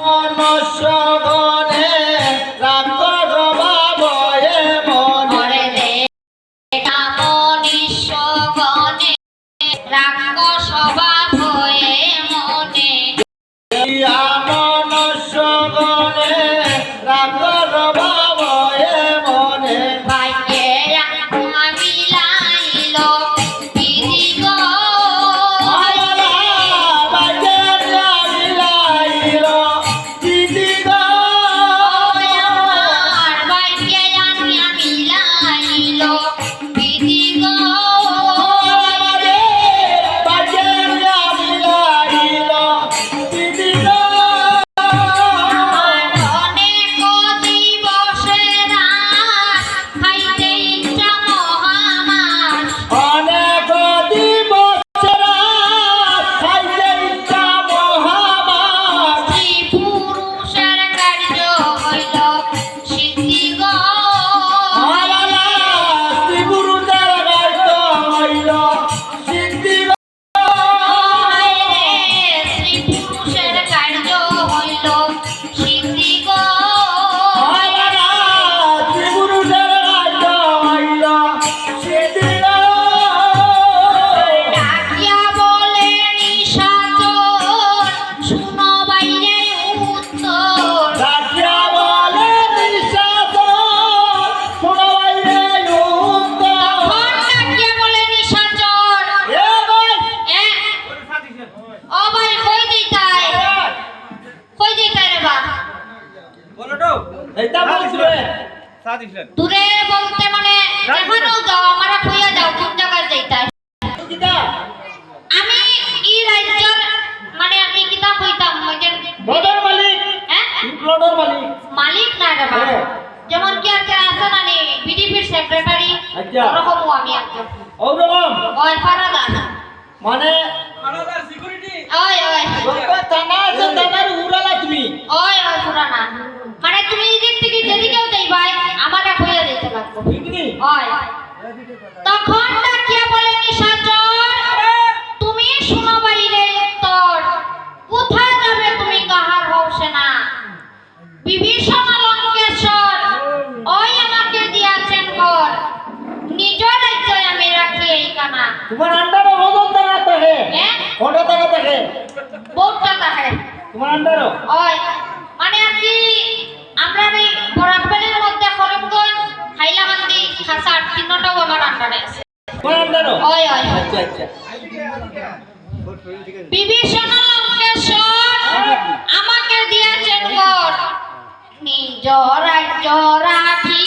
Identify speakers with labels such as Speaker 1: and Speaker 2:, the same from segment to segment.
Speaker 1: Namaskar.
Speaker 2: দূরে বলতে মানে যেখানেও যাও আমারা কইয়া যাও কোন জায়গায় যাইতাই আমি এই রাজ্যর মানে আমি কিতা কইতাম ওই যে
Speaker 1: বদর মালিক!
Speaker 2: হ্যাঁ?
Speaker 1: মালিক!
Speaker 2: মালিক না রে বা
Speaker 1: হ্যাঁ।
Speaker 2: যেমন কি আছে আছে না নি বিডিপির সেক্রেটারি
Speaker 1: আচ্ছা।
Speaker 2: ওরকমও আমি একজন।
Speaker 1: ওরকম
Speaker 2: ওই ফারাদান।
Speaker 1: মানে
Speaker 2: ওই ওই
Speaker 1: যত টানা আছে টানার উড়ালা তুমি
Speaker 2: ওই ওই পুরানা মানে তুমি এদিক থেকে যেদিকেও যাইবাই আমাকে কইয়া দিতে লাগবে
Speaker 1: ঠিক নি
Speaker 2: ওই তখন ডাকিয়া বলে নিশাচর তুমি শুনো বাইরে উত্তর কোথায় যাবে তুমি কাহার হওসে না বিভীষণ লঙ্কেশ্বর ওই আমাকে দিয়াছেন ঘর নিজ রাজ্য আমি রাখি এইখানা
Speaker 1: তোমার আন্ডারও বদল টানা থাকে। কোনটা টাকা থাকে।
Speaker 2: বহুটা তাহে
Speaker 1: তোমার আন্ডারও?
Speaker 2: ওই মানে আর কি আমরা এই বরাকবেলের মধ্যে করিমগঞ্জ হাইলাকান্দি খাসার তিনটাও আমার আন্ডারে আছে।
Speaker 1: তোমার আন্ডারও
Speaker 2: ওই ওই
Speaker 1: আচ্ছা আচ্ছা।
Speaker 2: বিভীষণ লঙ্কেশ্বর আমাকে দিয়েছেন ঘর নিজ রাজ্য রাখি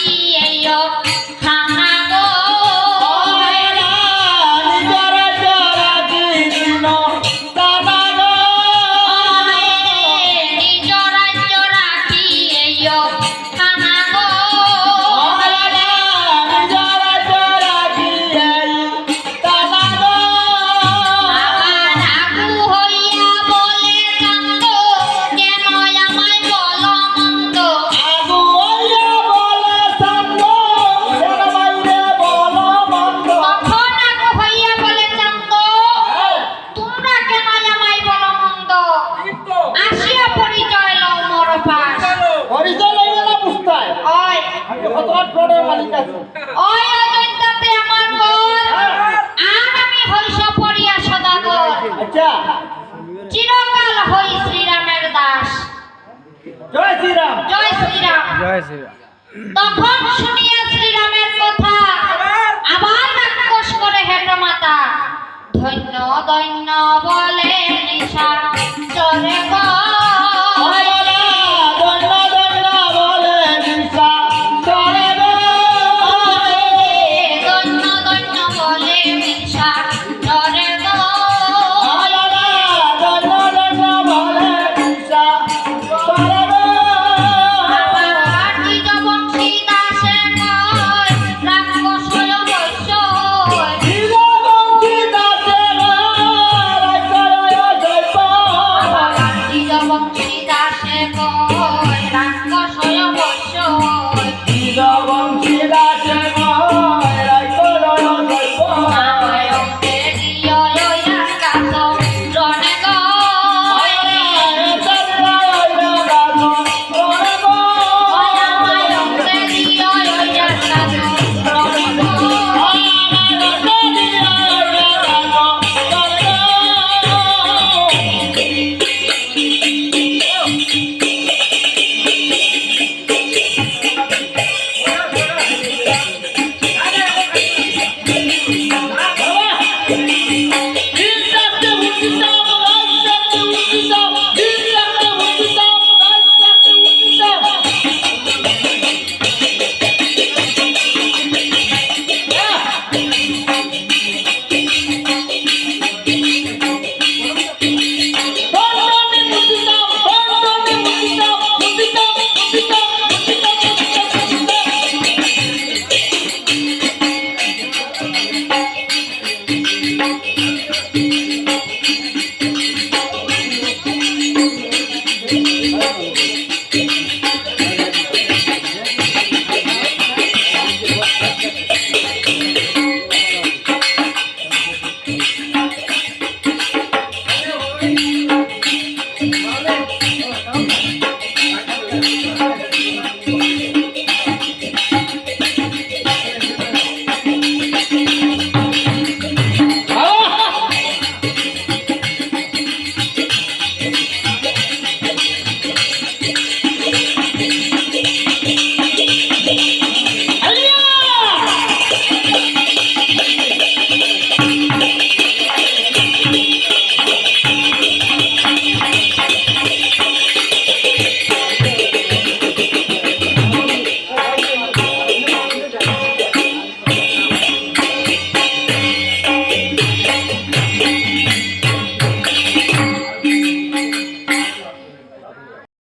Speaker 1: প্লটের মালিক আছি।
Speaker 2: ওই অযোধ্যাতে আমার ঘর আর আমি হইস পড়িয়া সদাগর।
Speaker 1: আচ্ছা।
Speaker 2: চিরকাল হই শ্রীরামের দাস।
Speaker 1: জয় শ্রীরাম।
Speaker 2: জয় শ্রীরাম।
Speaker 3: জয় শ্রীরাম।
Speaker 2: তখন শুনিয়া শ্রীরামের কথা আবার রাক্ষস করে হেট মাতা ধন্য দৈন্য বলে নিশা চরে
Speaker 1: নীলবঙ্গী